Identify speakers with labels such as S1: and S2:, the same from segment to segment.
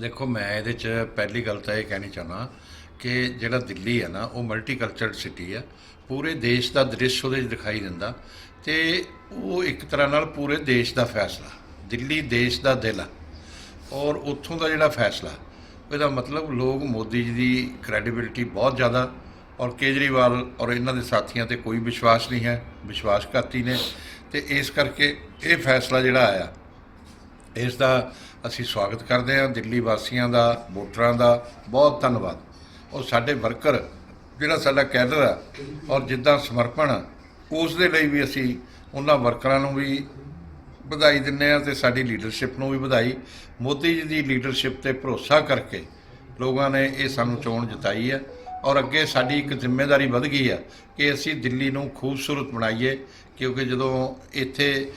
S1: ਦੇਖੋ, ਮੈਂ ਇਹਦੇ 'ਚ ਪਹਿਲੀ ਗੱਲ ਤਾਂ ਇਹ ਕਹਿਣੀ ਚਾਹਨਾ ਕਿ ਜਿਹੜਾ ਦਿੱਲੀ ਹੈ ਨਾ, ਉਹ ਮਲਟੀਕਲਚਰਡ ਸਿਟੀ ਹੈ। ਪੂਰੇ ਦੇਸ਼ ਦਾ ਦ੍ਰਿਸ਼ ਉਹਦੇ 'ਚ ਦਿਖਾਈ ਦਿੰਦਾ ਤੇ ਉਹ ਇੱਕ ਤਰ੍ਹਾਂ ਨਾਲ ਪੂਰੇ ਦੇਸ਼ ਦਾ ਫੈਸਲਾ, ਦਿੱਲੀ ਦੇਸ਼ ਦਾ ਦਿਲ ਆ। ਔਰ ਉੱਥੋਂ ਦਾ ਜਿਹੜਾ ਫੈਸਲਾ, ਇਹਦਾ ਮਤਲਬ ਲੋਕ ਮੋਦੀ ਜੀ ਦੀ ਕ੍ਰੈਡੀਬਿਲਿਟੀ ਬਹੁਤ ਜ਼ਿਆਦਾ ਔਰ ਕੇਜਰੀਵਾਲ ਔਰ ਇਹਨਾਂ ਦੇ ਸਾਥੀਆਂ ਤੇ ਕੋਈ ਵਿਸ਼ਵਾਸ ਨਹੀਂ ਹੈ, ਵਿਸ਼ਵਾਸਘਾਤੀ ਨੇ ਤੇ ਇਸ ਕਰਕੇ ਇਹ ਫੈਸਲਾ ਜਿਹੜਾ ਆਇਆ ਇਸ ਦਾ ਅਸੀਂ ਸਵਾਗਤ ਕਰਦੇ ਹਾਂ ਦਿੱਲੀ ਵਾਸੀਆਂ ਦਾ ਵੋਟਰਾਂ ਦਾ। ਬਹੁਤ ਧੰਨਵਾਦ। ਔਰ ਸਾਡੇ ਵਰਕਰ ਜਿਹੜਾ ਸਾਡਾ ਕੈਡਰ ਆ ਔਰ ਜਿੱਦਾਂ ਸਮਰਪਣ ਆ, ਉਸ ਦੇ ਲਈ ਵੀ ਅਸੀਂ ਉਹਨਾਂ ਵਰਕਰਾਂ ਨੂੰ ਵੀ ਵਧਾਈ ਦਿੰਦੇ ਆ ਤੇ ਸਾਡੀ ਲੀਡਰਸ਼ਿਪ ਨੂੰ ਵੀ ਵਧਾਈ। ਮੋਦੀ ਜੀ ਦੀ ਲੀਡਰਸ਼ਿਪ ਤੇ ਭਰੋਸਾ ਕਰਕੇ ਲੋਕਾਂ ਨੇ ਇਹ ਸਾਨੂੰ ਚੋਣ ਜਿਤਾਈ ਹੈ। ਔਰ ਅੱਗੇ ਸਾਡੀ ਇੱਕ ਜ਼ਿੰਮੇਵਾਰੀ ਵੱਧ ਗਈ ਆ ਕਿ ਅਸੀਂ ਦਿੱਲੀ ਨੂੰ ਖੂਬਸੂਰਤ ਬਣਾਈਏ, ਕਿਉਂਕਿ ਜਦੋਂ ਇੱਥੇ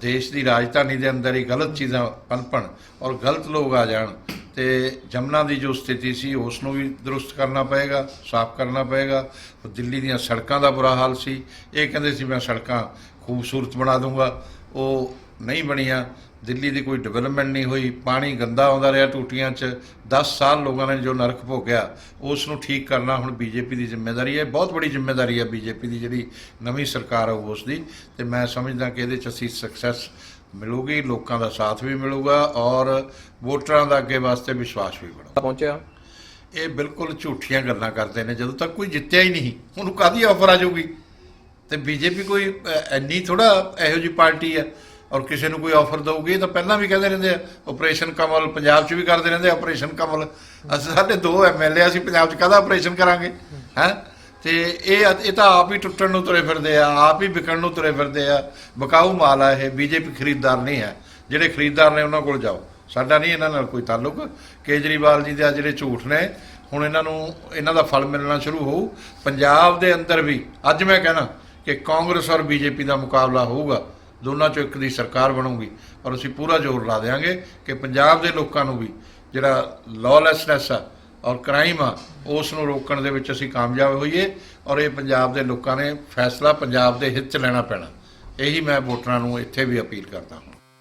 S1: ਦੇਸ਼ ਦੀ ਰਾਜਧਾਨੀ ਦੇ ਅੰਦਰ ਹੀ ਗਲਤ ਚੀਜ਼ਾਂ ਪਨਪਣ ਔਰ ਗਲਤ ਲੋਕ ਆ ਜਾਣ, ਤੇ ਜਮਨਾ ਦੀ ਜੋ ਸਥਿਤੀ ਸੀ ਉਸ ਨੂੰ ਵੀ ਦਰੁਸਤ ਕਰਨਾ ਪਏਗਾ, ਸਾਫ਼ ਕਰਨਾ ਪਏਗਾ। ਦਿੱਲੀ ਦੀਆਂ ਸੜਕਾਂ ਦਾ ਬੁਰਾ ਹਾਲ ਸੀ। ਇਹ ਕਹਿੰਦੇ ਸੀ, ਮੈਂ ਸੜਕਾਂ ਖੂਬਸੂਰਤ ਬਣਾ ਦੂੰਗਾ। ਉਹ ਨਹੀਂ ਬਣੀਆਂ। ਦਿੱਲੀ ਦੀ ਕੋਈ ਡਿਵੈਲਪਮੈਂਟ ਨਹੀਂ ਹੋਈ ਪਾਣੀ ਗੰਦਾ ਆਉਂਦਾ ਰਿਹਾ ਟੂਟੀਆਂ 'ਚ 10 ਸਾਲ ਲੋਕਾਂ ਨੇ ਜੋ ਨਰਕ ਭੋਗਿਆ ਉਸ ਨੂੰ ਠੀਕ ਕਰਨਾ ਹੁਣ ਬੀਜੇਪੀ ਦੀ ਜ਼ਿੰਮੇਵਾਰੀ ਹੈ ਬਹੁਤ ਬੜੀ ਜ਼ਿੰਮੇਵਾਰੀ ਹੈ ਬੀਜੇਪੀ ਦੀ ਜਿਹੜੀ ਨਵੀਂ ਸਰਕਾਰ ਹੈ ਉਸ ਦੀ ਤੇ ਮੈਂ ਸਮਝਦਾ ਕਿ ਇਹਦੇ 'ਚ ਅਸੀਂ ਸਕਸੈਸ ਮਿਲੂਗੀ ਲੋਕਾਂ ਦਾ ਸਾਥ ਵੀ ਮਿਲੂਗਾ ਔਰ ਵੋਟਰਾਂ ਦਾ ਅੱਗੇ ਵਾਸਤੇ ਵਿਸ਼ਵਾਸ ਵੀ ਬਣੂ
S2: ਪਹੁੰਚਿਆ?
S1: ਇਹ ਬਿਲਕੁਲ ਝੂਠੀਆਂ ਗੱਲਾਂ ਕਰਦੇ ਨੇ ਜਦੋਂ ਤੱਕ ਕੋਈ ਜਿੱਤਿਆ ਹੀ ਨਹੀਂ ਉਹਨੂੰ ਕਾਦੀ ਆਫਰ ਆ ਜਾਊਗੀ? ਤੇ ਬੀਜੇਪੀ ਕੋਈ ਇੰਨੀ ਥੋੜਾ ਇਹੋ ਜੀ ਪਾਰਟੀ ਹੈ ਔਰ ਕਿਸੇ ਨੂੰ ਕੋਈ ਆਫਰ ਦਊਗੀ, ਇਹ ਤਾਂ ਪਹਿਲਾਂ ਵੀ ਕਹਿੰਦੇ ਰਹਿੰਦੇ ਆ ਆਪਰੇਸ਼ਨ ਕਮਲ ਪੰਜਾਬ 'ਚ ਵੀ ਕਰਦੇ ਰਹਿੰਦੇ ਆਪਰੇਸ਼ਨ ਕਮਲ। ਅਸੀਂ ਸਾਡੇ ਦੋ ਐਮਐਲਏ ਅਸੀਂ ਪੰਜਾਬ 'ਚ ਕਾਹਦਾ ਆਪਰੇਸ਼ਨ ਕਰਾਂਗੇ, ਹੈ? ਤੇ ਇਹ ਇਹ ਤਾਂ ਆਪ ਹੀ ਟੁੱਟਣ ਨੂੰ ਤੁਰੇ ਫਿਰਦੇ ਆ, ਆਪ ਹੀ ਵਿਕਣ ਨੂੰ ਤੁਰੇ ਫਿਰਦੇ ਆ। ਬਕਾਊ ਮਾਲ ਆ ਇਹ, ਬੀਜੇਪੀ ਖਰੀਦਦਾਰ ਨਹੀਂ ਹੈ। ਜਿਹੜੇ ਖਰੀਦਦਾਰ ਨੇ ਉਹਨਾਂ ਕੋਲ ਜਾਓ। ਸਾਡਾ ਨਹੀਂ ਇਹਨਾਂ ਨਾਲ ਕੋਈ ਤਾਲੁਕ। ਕੇਜਰੀਵਾਲ ਜੀ ਦੇ ਆ ਜਿਹੜੇ ਝੂਠ ਨੇ, ਹੁਣ ਇਹਨਾਂ ਨੂੰ, ਇਹਨਾਂ ਦਾ ਫਲ ਮਿਲਣਾ ਸ਼ੁਰੂ ਹੋਊ। ਪੰਜਾਬ ਦੇ ਅੰਦਰ ਵੀ, ਅੱਜ ਮੈਂ ਕਹਿਣਾ ਕਿ ਕਾਂਗਰਸ ਔਰ ਬੀਜੇਪੀ ਦਾ ਮੁਕਾਬਲਾ ਹੋਊਗਾ। ਦੋਨਾਂ ਚੋਂ ਇੱਕ ਦੀ ਸਰਕਾਰ ਬਣੂਗੀ ਔਰ ਅਸੀਂ ਪੂਰਾ ਜ਼ੋਰ ਲਾ ਦੇਵਾਂਗੇ ਕਿ ਪੰਜਾਬ ਦੇ ਲੋਕਾਂ ਨੂੰ ਵੀ ਜਿਹੜਾ ਲਾਅਲੈਸਨੈਸ ਆ ਔਰ ਕ੍ਰਾਈਮ ਆ, ਉਸ ਨੂੰ ਰੋਕਣ ਦੇ ਵਿੱਚ ਅਸੀਂ ਕਾਮਯਾਬ ਹੋਈਏ ਔਰ ਇਹ ਪੰਜਾਬ ਦੇ ਲੋਕਾਂ ਨੇ ਫੈਸਲਾ ਪੰਜਾਬ ਦੇ ਹਿੱਤ ਚ ਲੈਣਾ ਪੈਣਾ। ਇਹੀ ਮੈਂ ਵੋਟਰਾਂ ਨੂੰ ਇੱਥੇ ਵੀ ਅਪੀਲ ਕਰਦਾ ਹਾਂ।